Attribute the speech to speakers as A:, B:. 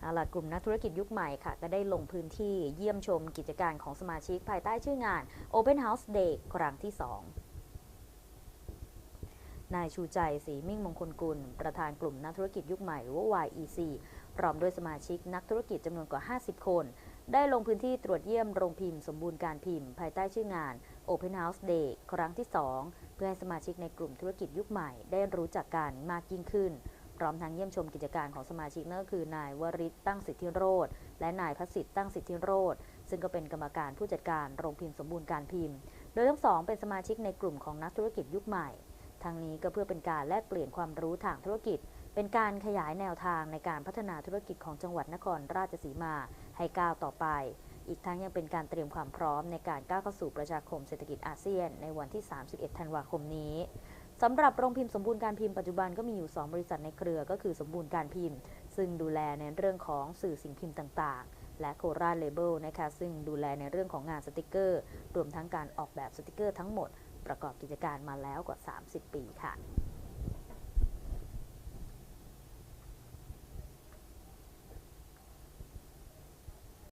A: เอาล่ะกลุ่มนักธุรกิจยุคใหม่ค่ะ ก็ได้ลงพื้นที่เยี่ยมชมกิจการของสมาชิกภายใต้ชื่องาน Open House Day ครั้งที่ 2นายชูใจศรีมิ่งมงคลกุล ประธานกลุ่มนักธุรกิจยุคใหม่หรือว่า YEC พร้อมด้วยสมาชิกนักธุรกิจจำนวนกว่า 50 คน ได้ลงพื้นที่ตรวจเยี่ยมโรงพิมพ์สมบูรณ์การพิมพ์ ภายใต้ชื่องาน Open House Day ครั้งที่ 2 เพื่อให้สมาชิกในกลุ่มธุรกิจยุคใหม่ได้รู้จักกันมากยิ่งขึ้น พร้อมทั้งเยี่ยมชมกิจการของสมาชิกนั่นก็คือ นายวริศตั้งสิทธิโรธและนายพสิทธิ์ตั้งสิทธิโรธซึ่งก็เป็นกรรมการผู้จัดการโรงพิมพ์สมบูรณ์การพิมพ์ โดยทั้งสองเป็นสมาชิกในกลุ่มของนักธุรกิจยุคใหม่ ทั้งนี้ก็เพื่อเป็นการแลกเปลี่ยนความรู้ทางธุรกิจ เป็นการขยายแนวทางในการพัฒนาธุรกิจของจังหวัดนครราชสีมาให้ก้าวต่อไป อีกทั้งยังเป็นการเตรียมความพร้อมในการก้าวเข้าสู่ประชาคมเศรษฐกิจอาเซียน ในวันที่ 31 ธันวาคมนี้ สำหรับโรงพิมพ์สมบูรณ์การพิมพ์ปัจจุบันก็มีอยู่ 2 บริษัทในเครือก็คือสมบูรณ์การพิมพ์ ซึ่งดูแลในเรื่องของสื่อสิ่งพิมพ์ต่างๆ และโคราชเลเบลนะคะซึ่งดูแลในเรื่องของงานสติกเกอร์ รวมทั้งการออกแบบสติกเกอร์ทั้งหมด ประกอบกิจการมาแล้วกว่า 30 ปีค่ะ